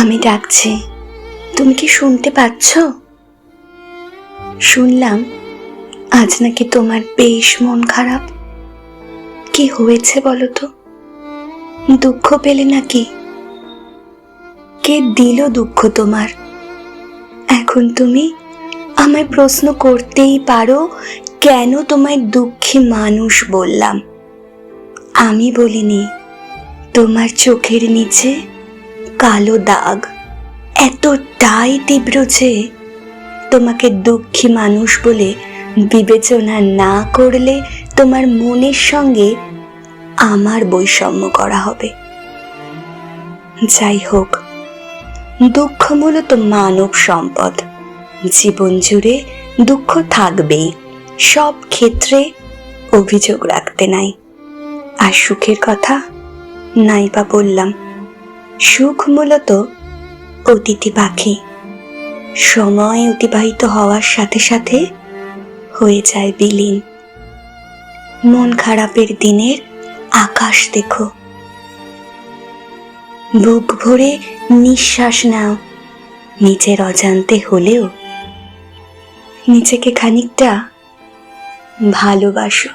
আমি ডাকছি। তুমি কি শুনতে পাচ্ছ? শুনলাম, আজ নাকি তোমার বেশ মন খারাপ। কি হয়েছে বলো তো দুঃখ পেলে নাকি? কে দিল দুঃখ তোমার? এখন তুমি আমায় প্রশ্ন করতেই পারো, কেন তোমায় দুঃখী মানুষ বললাম। আমি বলিনি, তোমার চোখের নিচে কালো দাগ। এতটাই তীব্র যে তোমাকে দুঃখী মানুষ বলে বিবেচনা না করলে তোমার মনের সঙ্গে আমার বৈষম্য করা হবে। যাই হোক, দুঃখ মূলত মানব সম্পদ। জীবন জুড়ে দুঃখ থাকবেই, সব ক্ষেত্রে অভিযোগ রাখতে নাই। আর সুখের কথা নাই বা বললাম। সুখ মূলত অতিথি পাখি। সময় অতিবাহিত হওয়ার সাথে সাথে হয়ে যায় বিলীন। মন খারাপের দিনের আকাশ দেখো। বুক ভরে নিঃশ্বাস নাও। নিজের অজান্তে হলেও নিজেকে খানিকটা ভালোবাসো।